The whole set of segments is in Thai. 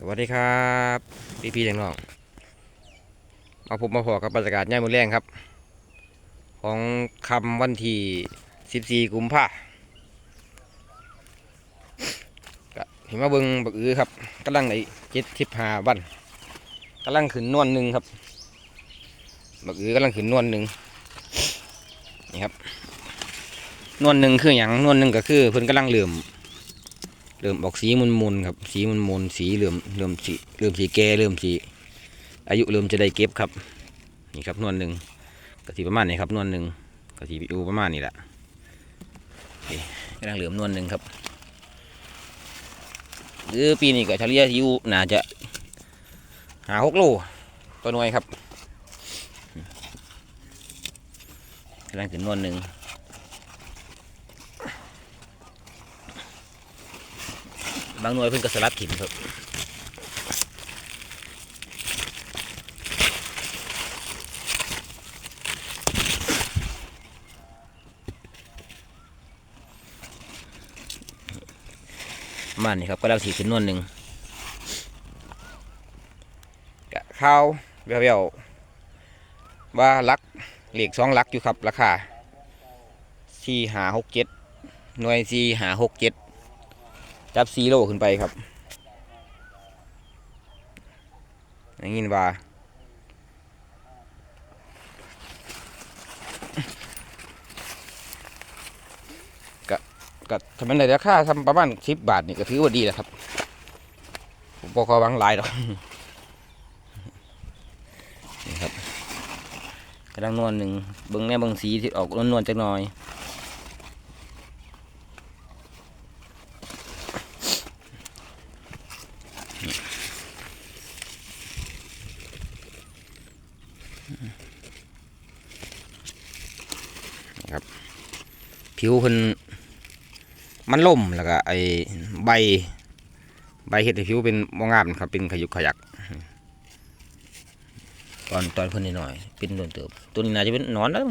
สวัสดีครับพี่พี่น้องๆมาพบมาพอกับบรรยากาศย่ายมือแรงครับ ของคำวันที่ 14 กุมภาก็เห็นมาเบิงบักอือครับกำลังในเจ็ดทิพหาวันกำลังขึ้นนวลหนึ่งครับ บักอือกำลังขึ้นนวลหนึ่งนี่ครับนวลหนึ่งคืออย่างนวลหนึ่งก็คือเพิ่นกำลังเหลื่อม เริ่มออกสีมุนมุนครับ สีมุนมุนสีเหลื่อมเริ่มสีเริ่มสีแก่เริ่มสีอายุเริ่มจะได้เก็บครับ นี่ครับนวลหนึ่งกะทิประมาณนี้ครับนวลหนึ่งกะทิอยู่ประมาณนี้แหละกำลังเหลื่อมนวลหนึ่งครับหรือปีนี้ก็เฉลี่ยอยู่น่าจะหาหกโลตัวหน่วยครับกำลังถึงนวลหนึ่งางหน่วยเพิ่นก็สลัดถิ่มครับประมาณนี้ครับก็แล้วสีขึ้นนวลหนึ่งข้าวเบี้ยวๆว่าลักเหล็กสองลักอยู่ครับราคาสี่หาหกเจ็ดหน่วยสี่หาหกเจ็ด จับซีโร่ขึ้นไปครับอย่างนี้ว่าก็ก็ทำไมในราคาทำประมาณสิบบาทนี่ก็ถือว่าดีแล้วครับ ผมบอกเขาวางลายหรอกนี่ครับกระดังนวลหนึ่งเบิ้งแน่เบิ้งสีที่ออกนวลๆจักหน่อย ครับ ผิวเพิ่นมันล่มแล้วก็ไอใบ ใบเห็ดผิวเป็นมองงามครับเป็นขยุกขยัก ตอนตอนเพิ่นนิดหน่อย เป็นโดนเติบตัวนี้น่าจะเป็นนอนแล้ว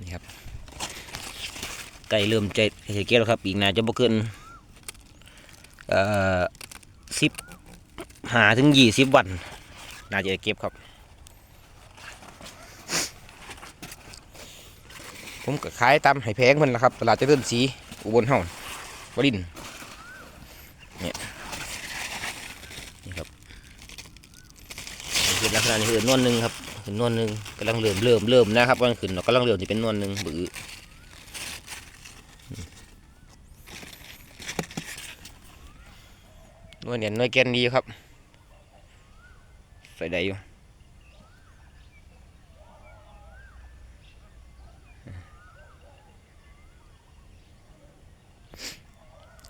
นี่ครับ ไก่เริ่มใจเฮเกลแล้วครับ อีกน่าจะบ่เกินเอ่อสิบหาถึงยี่สิบวัน น่าจะเก็บครับ ผมก็ขายตามให้แพงเพิ่นละครับ ตลาดเจริญศรีอุบลเฮาวรินเนี่ยนี่ครับนี่คือลักษณะนี้คือนวลหนึ่งครับคือนวลหนึ่งกำลังเริ่มเริ่มเริ่มนะครับกำลังขึ้นกำลังเริ่มจะเป็นนวลหนึ่งบือ นวลเนี่ยนวลแกนดีครับ ใส่ได้อยู่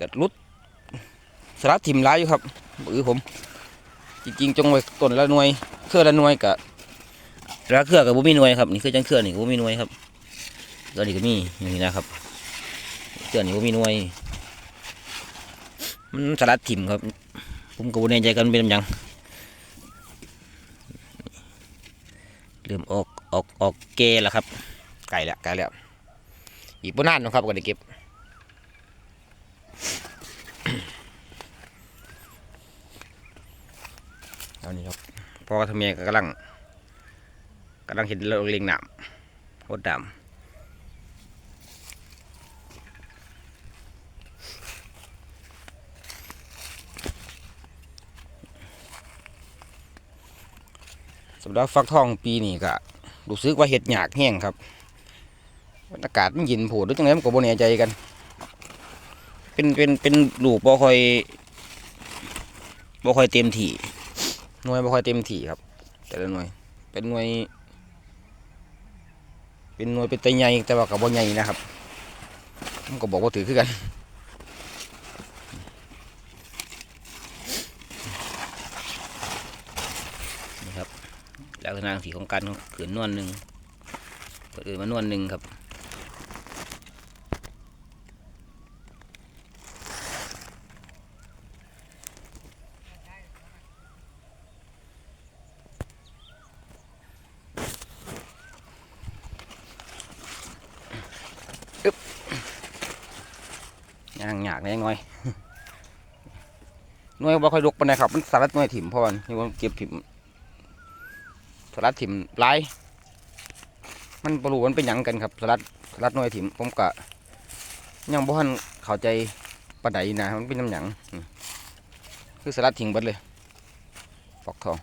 กัดรุดสลัดถิ่มร้ายอยู่ครับมือผม จริงๆจงไว้ต้นละหน่วย เครือละหน่วยกะแล้วเครือกับบุมีหน่วยครับนี่คือจังเครือนี่บุมีหน่วยครับตัวนี้ก็มีนี้นะครับเครือนี่ก็มีหน่วยมันสลัดถิ่มครับ ผมก็บ่แน่ใจกันเป็นยังเริ่มออกออกออกเกแล้วครับ ไก่แล้วไก่แล้ว อีกบ่นานนะครับก็ได้เก็บเอานี่ครับพ่อกับทำเมียก็กำลังกำลังเห็นเราเลียงหนามโคตรดำำหรับฟักทองปีนี้ก็รู้สึกว่าเห็ดหยากแห้งครับอากาศมันเย็นโผล่ด้วยจังไงมันก็บ่แน่ใจกัน เป็นเป็นเป็นลูกบ่ค่อยบ่ค่อยเต็มที่หน่วยบ่ค่อยเต็มที่ครับ แต่ละหน่วย เป็นหน่วย เป็นหน่วยเป็นตัวใหญ่แต่ว่ากับบ่ใหญ่นะครับผมก็บอกว่าถือคือกันครับ ลักษณะสีของการขืนนวลหนึ่งเปิดอื่นมานวลหนึ่งครับย่างหยากแหน่น้อยน่วยบ่ค่อยลุกปานใดครับ มันสลัดน่วยถิ่มพราะว่านี่ผมเก็บถิ่ม สลัดถิ่มหลาย มันบ่รู้มันเป็นหยังกันครับสลัดสลัดน่วยถิ่มผมก็ยังบ่ทันเข้าใจปานใดนะมันเป็นน้ำหยังคือสลัดทิ้งบิดเลยปอกทอง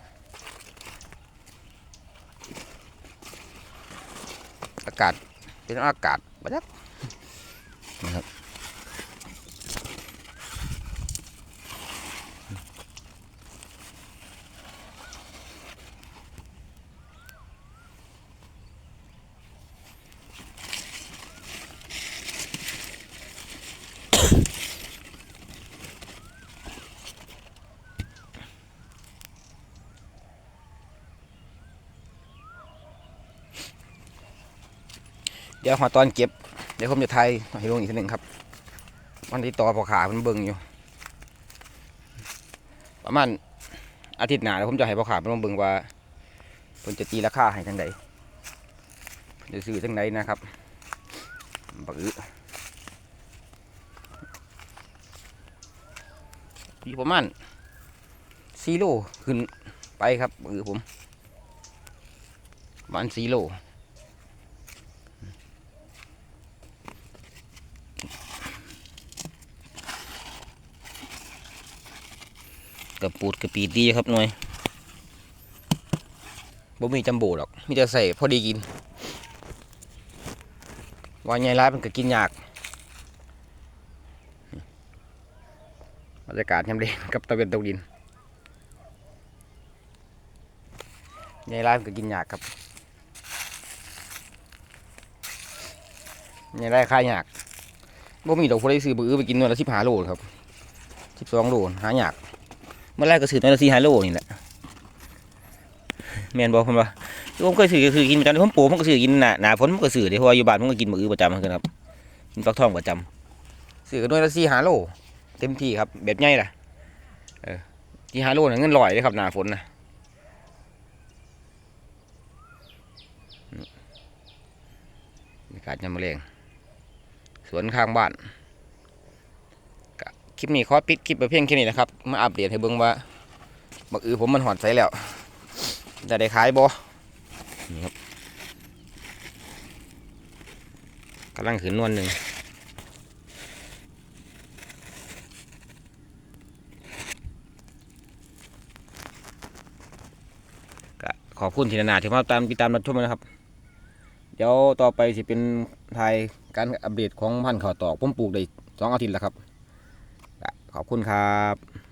อากาศเป็นอากาศบัดนะครับ ดี๋ยวหอตอนเก็บ เดี๋ยวผมจะไทยให้ลงอีกทีหนึ่งครับวันที่ต่อพอขาเพิ่นเบิ่งอยู่ ประมาณอาทิตย์หน้าเดี๋ยวผมจะให้พอขาเพิ่นมเบิ่งว่าเพิ่นจะตีราคาให้จังใดเพิ่นจะซื้อจังใดนะครับบักอึอยู่ประมาณสี่โลขึ้นไปครับบักอึผมประมาณสี่โล กับปูดกับปีดีครับหน่วยบ่มีจัมโบหรอกมีแต่ใส่พอดีกินว่าใหญ่ร้ายมันก็กินยากบรรยากาศยามเด็กกับตะเวนตกดินใหญ่ร้ายมันก็กินยากครับใหญ่ร้ายค่ายยากบ่มีดอกพอได้ซื้อบื้อไปกินหน่วยละสิบห้าโลครับสิบสองโลหายาก เมื่อแรกก็ซื้อตัวละสี่ห้าโลนี่แหละแมนบอกผมว่าผมเคยซื้อคือกินประจำผมปลูกผมก็ซื้อกินหนาหนาฝนผมก็ซื้อเดี๋ยวพราะว่าอยู่บ้านผมก็กินมือประจำมือนกันครับกินฟักทองประจำซื้อกันด้วยละสี่ห้าโลเต็มที่ครับ แบบใหญ่ล่ะเออสี่ห้าโลน่ะเงินลอยเลยครับหนาฝนนะบรรยากาศยามมะเร็งสวนข้างบ้าน คลิปนี้ขอปิดคลิปไปเพียงแค่นี้นะครับ มาอัปเดตให้เบิ่งว่าบักอือผมมันหอดใสแล้วจะได้ขายบ่นี่ครับกำลังขืนนวลหนึ่งขอบคุณทีนานาที่มาตามติดตามรับชมนะครับ เดี๋ยวต่อไปสิเป็นทายการอัปเดตของพันธุ์ข้าวตอกผมปลูกได้สองอาทิตย์แล้วครับ ขอบคุณครับ